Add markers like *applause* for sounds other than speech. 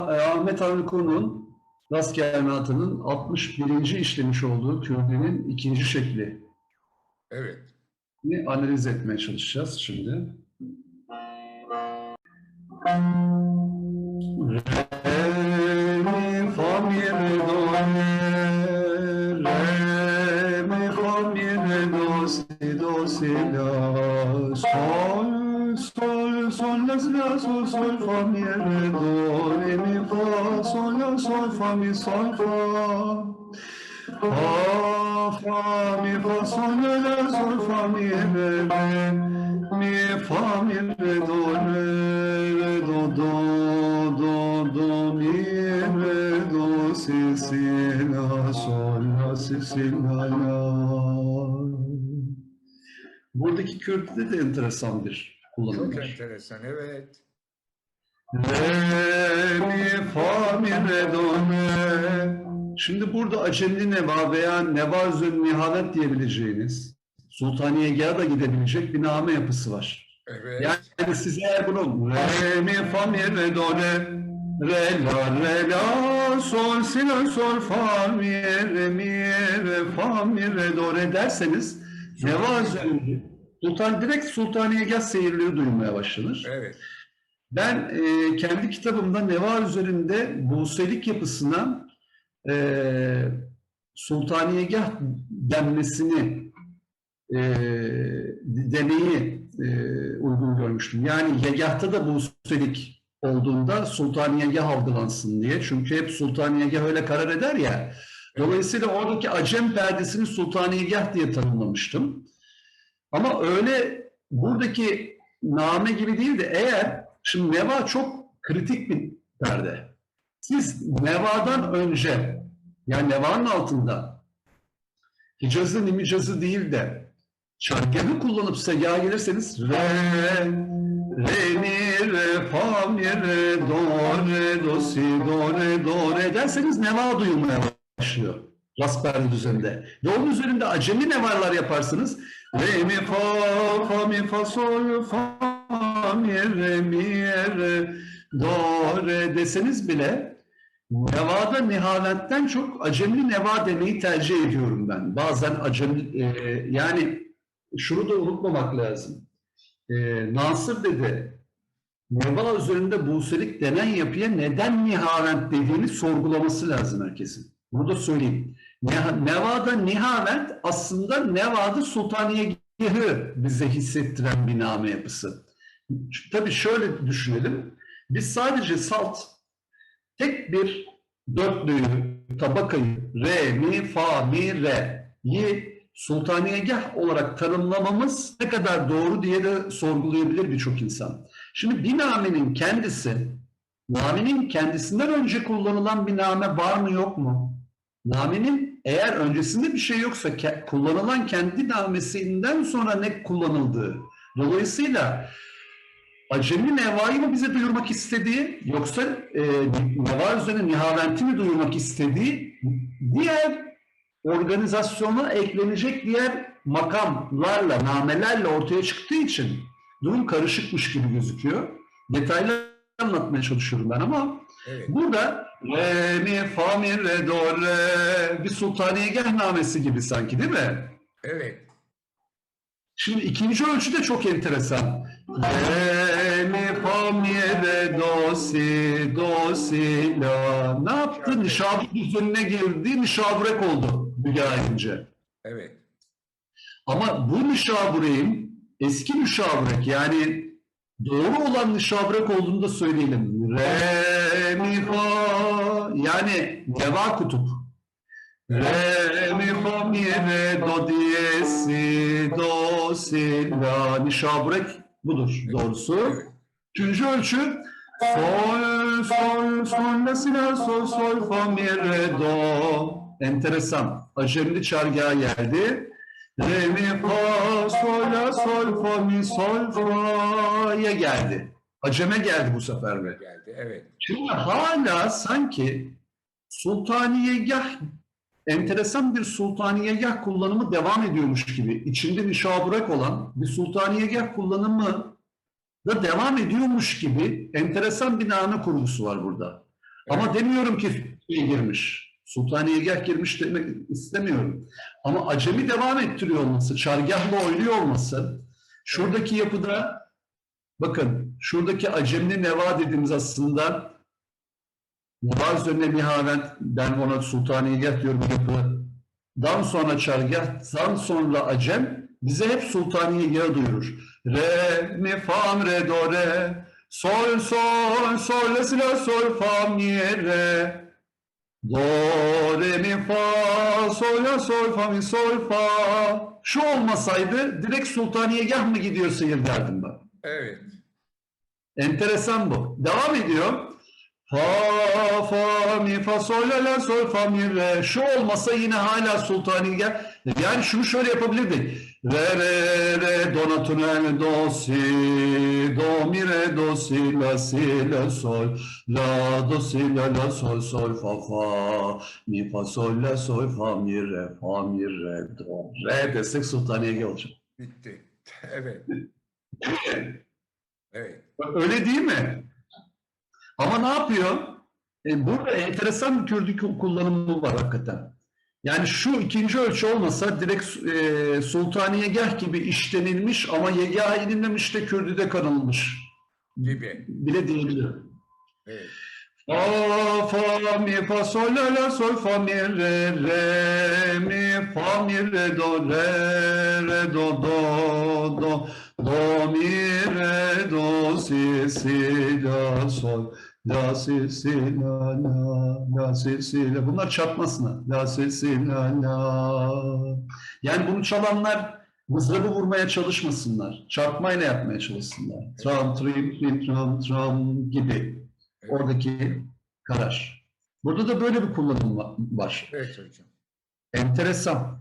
e, Ahmet Avni Konu'nun Rast Gelmenat'ının 61. işlemiş olduğu Kürdi'nin ikinci şekli. Evet. analiz etmeye çalışacağız şimdi. Re, mi, fa, mi, re, do, re, re, mi, fa, mi, re, do, si, do, si, la, la, sol, sol, fa, mi, re, do, re, mi, fa, sol, la, sol, fa, mi, sol, fa. Fa, fa, mi, fa, sol, la, sol, fa, mi, re, re, mi, fa, mi, re, do, re, re, do, do, do, do, mi, re, do, si, si, la, sol, la, si, si, la, la. Buradaki Kürt'te de enteresan bir kullanım Çok enteresan. Evet. Re, mi, fa, mi, re, do, re. Şimdi burada acemli neva veya neva üzerine nihavet diyebileceğiniz Sultaniyegah'a da gidebilecek bir name yapısı var. Evet. Yani size eğer bunu re, mi, fa, mi, re, do, re, re, la, re, la, sol, si, la, sol, fa, mi, re, mi, re, fa, mi, re, do, re derseniz neva üzerinde Sultan, direkt Sultaniyegah seyirleri duymaya başlanır. Evet. Ben e, kendi kitabımda Neva üzerinde Buselik yapısına e, Sultaniyegah denmesini e, deneyi e, uygun görmüştüm. Yani yegahta da Buselik olduğunda Sultaniyegah algılansın diye. Çünkü hep Sultaniyegah öyle karar eder ya. Dolayısıyla oradaki Acem perdesini Sultaniyegah diye tanımlamıştım. Ama öyle buradaki name gibi değil de eğer şimdi Neva çok kritik bir perde. Siz Neva'dan önce yani Neva'nın altında Hicaz'ı Nimicaz'ı değil de çargahı kullanıp segah gelirseniz re, re, mi, re, fa, mi, re, do, re, do, si, do, re, do, re derseniz Neva duyulmaya başlıyor. Rast perde düzeninde. Ve onun üzerinde acemi nevarlar yaparsınız. Re, mi, fa, fa, mi, fa, sol, fa, mi, re, mi, re, do, re deseniz bile Nevada nihavetten çok acemli neva demeyi tercih ediyorum ben. Bazen acemli, e, yani şunu da unutmamak lazım. E, Nasır dedi, neva üzerinde buselik denen yapıya neden nihavent dediğini sorgulaması lazım herkesin. Bunu da söyleyeyim. Ne- Nevada nihavent aslında Nevada Sultaniyegah'ı bize hissettiren bir name yapısı. Tabii şöyle düşünelim. Biz sadece salt tek bir dörtlüyü, tabakayı, re, mi, fa, mi, re'yi sultaniyegah olarak tanımlamamız ne kadar doğru diye de sorgulayabilir birçok insan. Şimdi bir namenin kendisi, namenin kendisinden önce kullanılan bir name var mı yok mu? Namenin eğer öncesinde bir şey yoksa ke- kullanılan kendi namesinden sonra ne kullanıldığı. Dolayısıyla Acemi Neva'yı mı bize duyurmak istediği yoksa e, Neva üzerine Nihavent'i mi duyurmak istediği diğer organizasyona eklenecek diğer makamlarla, namelerle ortaya çıktığı için durum karışıkmış gibi gözüküyor. Detaylı anlatmaya çalışıyorum ben ama Evet. burada re, mi, fa, mi, re, do, re bir sultaniyegah namesi gibi sanki değil mi? Evet. Şimdi ikinci ölçü de çok enteresan. Re, mi, fa, mi, re, do, si, do, si, la. Ne yaptı? Nişabrek üzerine girdi, nişabrek oldu mügayince. Evet. Ama bu nişabreğin eski nişabrek yani doğru olan nişabrek olduğunu da söyleyelim. Re, mi, fa yani neva kutup. Re, mi, fa, mi, re, do, diye, si, do, si, la. Nişabrek budur doğrusu. Üçüncü ölçü sol, sol, sol, la, si, la, sol, sol, fa, mi, re, do. Enteresan. Acemli çargaha geldi. Re, mi, fa, sol, la, sol, fa, mi, sol, fa'ya geldi. Aceme geldi bu sefer de. Geldi. Evet. Şimdi hala sanki sultaniyegah enteresan bir sultaniyegah kullanımı devam ediyormuş gibi içinde nişaburak olan bir sultaniyegah kullanımı da devam ediyormuş gibi enteresan bir name kurgusu var burada. Ama demiyorum ki şey girmiş. Sultaniyegah girmiş demek istemiyorum. Ama acemi devam ettiriyor olması, çargahla oynuyor olması, şuradaki yapıda bakın şuradaki acemli neva dediğimiz aslında Neva üzerine nihavet ben ona sultaniyegah diyorum yapıdan sonra çargahtan sonra acem bize hep sultaniyegahı duyurur. Re, mi, fam, re, do, re, sol, sol, sol, la, si, la, sol, fa, mi, re. Do, re, mi, fa, sol, la, sol, fa, mi, sol, fa. Şu olmasaydı direkt sultaniyegah mı gidiyor seyir derdim ben. Evet. Enteresan bu. Devam ediyor. Fa, fa, mi, fa, sol, la, la, sol, fa, mi, re. Şu olmasa yine hala sultaniyegah. Yani şunu şöyle yapabilirdik. Re, re, re, do, naturel, do, si, do, mi, re, do, si, la, si, la, sol, la, do, si, la, la, sol, sol, fa, fa, mi, fa, sol, la, sol, fa, mi, re, fa, mi, re, do. Re desek sultaniyegah olacak. Bitti. *laughs* Evet. *laughs* Evet. Öyle değil mi? Ama ne yapıyor? E, burada enteresan bir kürdük kullanımı var hakikaten. Yani şu ikinci ölçü olmasa direkt e, sultaniyegah gibi işlenilmiş ama yegah inilmemiş de kürdüde kanılmış Gibi. bile diyebilirim. Evet. Fa, fa, mi, fa, sol, la, la, sol, fa, mi, re, re, mi, fa, mi, re, do, re, re, do, do, do, do, mi, si, si, la, sol, la, si, si, la, la, la, si, si, la. Bunlar çarpmasına. La, si, si, la, la. Yani bunu çalanlar mızrabı vurmaya çalışmasınlar. Çarpmayla yapmaya çalışsınlar. Tram, trim, trim, tram, tram gibi. Oradaki karar. Burada da böyle bir kullanım va- var. Evet hocam. Enteresan.